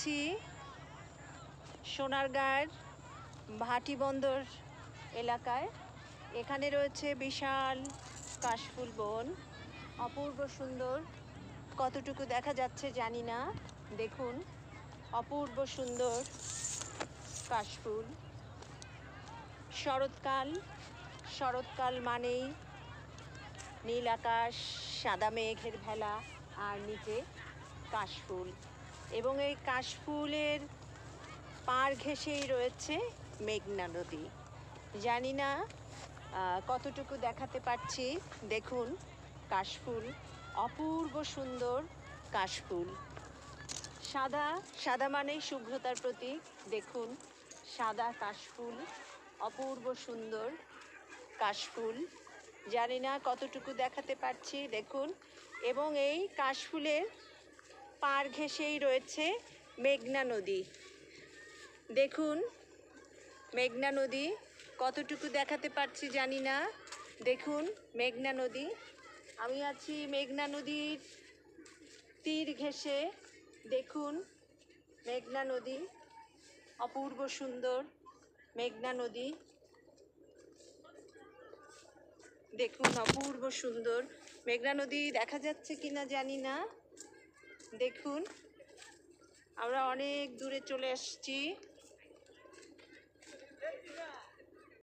আছি সোনারগাঁর ভাটি বন্দর এলাকায়। এখানে রয়েছে বিশাল কাশফুল বন। অপূর্ব সুন্দর। কতটুকু দেখা যাচ্ছে জানি না। দেখুন, অপূর্ব সুন্দর কাশফুল। শরৎকাল শরৎকাল মানেই নীল আকাশ, সাদা মেঘের ভেলা, আর নিচে কাশফুল। এবং এই কাশফুলের পার ঘেঁষেই রয়েছে মেঘনা নদী। জানি না কতটুকু দেখাতে পারছি। দেখুন, কাশফুল, অপূর্ব সুন্দর কাশফুল। সাদা সাদা মানেই শুভ্রতার প্রতীক। দেখুন, সাদা কাশফুল, অপূর্ব সুন্দর কাশফুল। জানি না কতটুকু দেখাতে পারছি। দেখুন, এবং এই কাশফুলের পার ঘেঁষেই রয়েছে মেঘনা নদী। দেখুন, মেঘনা নদী কতটুকু দেখাতে পারছি জানি না। দেখুন, মেঘনা নদী। আমি আছি মেঘনা নদীর তীর ঘেঁষে। দেখুন, মেঘনা নদী। অপূর্ব সুন্দর মেঘনা নদী। দেখুন, অপূর্ব সুন্দর মেঘনা নদী দেখা যাচ্ছে কিনা জানি না। দেখুন আমরা অনেক দূরে চলে এসেছি